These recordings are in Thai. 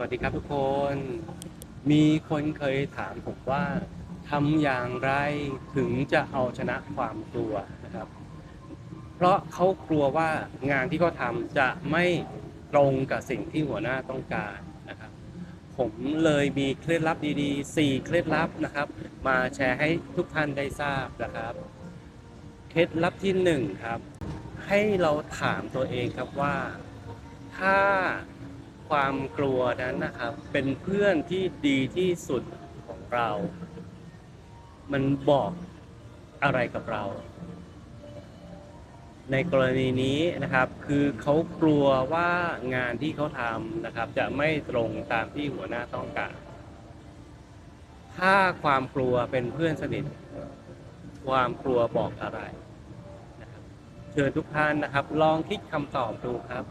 วัสดีครับทุกคน มีคนเคยถามผมว่าทำอย่างไรถึงจะเอาชนะความกลัวนะครับ เพราะเขากลัวว่างานที่เขาทำจะไม่ตรงกับสิ่งที่หัวหน้าต้องการนะครับ ผมเลยมีเคล็ดลับดีๆ 4 เคล็ดลับนะครับ มาแชร์ให้ทุกท่านได้ทราบนะครับ เคล็ดลับที่หนึ่งครับ ให้เราถามตัวเองครับว่า ถ้า ความกลัวนั้นนะครับ เป็นเพื่อนที่ดีที่สุดของเรา มันบอกอะไรกับเรา ในกรณีนี้นะครับ คือเขากลัวว่างานที่เขาทำนะครับ จะไม่ตรงตามที่หัวหน้าต้องการ ถ้าความกลัวเป็นเพื่อนสนิท ความกลัวบอกอะไรนะครับเชิญทุกท่านนะครับ ลองคิดคำตอบดูครับ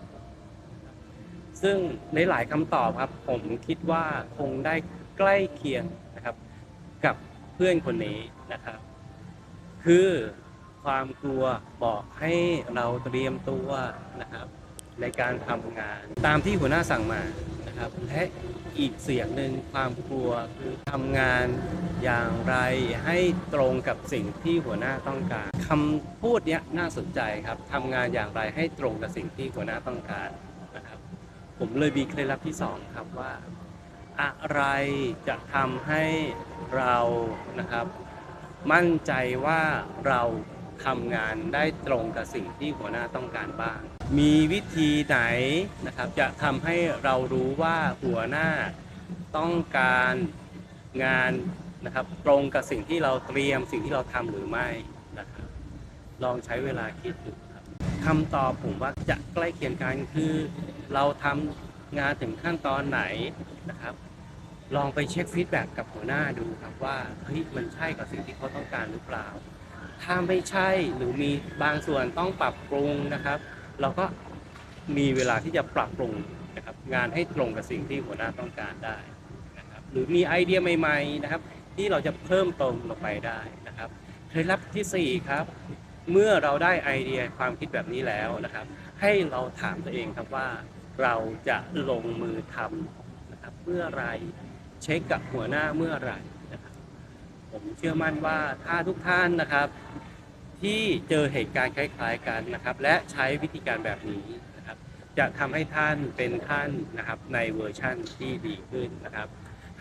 ซึ่งในหลายคำตอบครับ ผมคิดว่าคงได้ใกล้เคียงนะครับ กับเพื่อนคนนี้นะครับ คือความกลัวบอกให้เราเตรียมตัวนะครับ ในการทำงานตามที่หัวหน้าสั่งมานะครับและอีกเสียงหนึ่งความกลัวคือทำงานอย่างไรให้ตรงกับสิ่งที่หัวหน้าต้องการคำพูดเนี้ยน่าสนใจครับทำงานอย่างไรให้ตรงกับสิ่งที่หัวหน้าต้องการ ผมเลยมีเคล็ดลับที่สองครับว่าอะไรจะทำให้เรานะครับ มั่นใจว่าเราทำงานได้ตรงกับสิ่งที่หัวหน้าต้องการบ้าง มีวิธีไหนนะครับ จะทำให้เรารู้ว่าหัวหน้าต้องการงานนะครับ ตรงกับสิ่งที่เราเตรียมสิ่งที่เราทำหรือไม่นะครับ ลองใช้เวลาคิดดูครับคำตอบผมว่าจะใกล้เคียงกันคือ เราทำงานถึงขั้นตอนไหนนะครับ ลองไปเช็คฟีดแบ็กกับหัวหน้าดูครับว่าเฮ้ยมันใช่กับสิ่งที่เขาต้องการหรือเปล่า ถ้าไม่ใช่หรือมีบางส่วนต้องปรับปรุงนะครับ เราก็มีเวลาที่จะปรับปรุงนะครับงานให้ตรงกับสิ่งที่หัวหน้าต้องการได้นะครับหรือมีไอเดียใหม่ๆนะครับ ที่เราจะเพิ่มเติมลงไปได้นะครับเคล็ดลับที่สี่ครับ เมื่อเราได้ไอเดียความคิดแบบนี้แล้วนะครับ ให้เราถามตัวเองครับว่า เราจะลงมือทำนะครับเมื่อไรเช็คกับหัวหน้าเมื่อไรนะครับผมเชื่อมั่นว่าถ้าทุกท่านนะครับ ที่เจอเหตุการณ์คล้าย ๆกันนะครับ และใช้วิธีการแบบนี้นะครับ จะทำให้ท่านเป็นท่านนะครับในเวอร์ชั่นที่ดีขึ้นนะครับ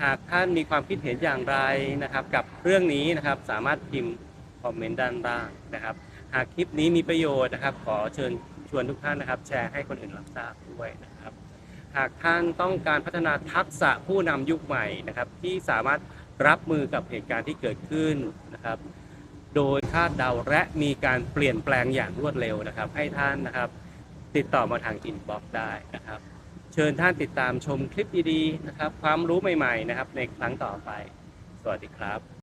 หากท่านมีความคิดเห็นอย่างไรนะครับ กับเรื่องนี้นะครับสามารถพิมพ์คอมเมนต์ด้านล่างนะครับ หากคลิปนี้มีประโยชน์นะครับ ขอเชิญ ชวนทุกท่านนะครับ แชร์ให้คนอื่นรับทราบด้วยนะครับ หากท่านต้องการพัฒนาทักษะผู้นำยุคใหม่นะครับ ที่สามารถรับมือกับเหตุการณ์ที่เกิดขึ้นนะครับ โดยคาดเดาและมีการเปลี่ยนแปลงอย่างรวดเร็วนะครับ ให้ท่านนะครับ ติดต่อมาทางอินบ็อกซ์ได้นะครับ เชิญท่านติดตามชมคลิปดีๆนะครับ ความรู้ใหม่ ๆนะครับ ในครั้งต่อไป สวัสดีครับ